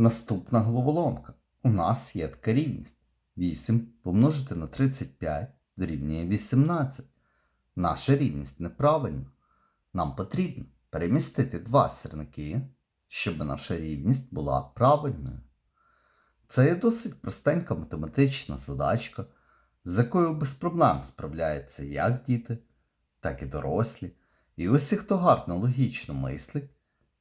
Наступна головоломка. У нас є така рівність. 8 помножити на 35 дорівнює 18. Наша рівність неправильна. Нам потрібно перемістити два сірники, щоб наша рівність була правильною. Це є досить простенька математична задачка, з якою без проблем справляються як діти, так і дорослі. І усі, хто гарно логічно мислить,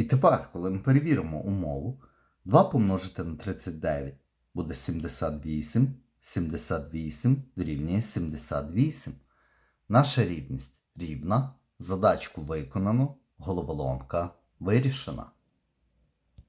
І тепер, коли ми перевіримо умову, 2 помножити на 39 буде 78, 78 дорівнює 78. Наша рівність рівна, задачку виконано, головоломка вирішена.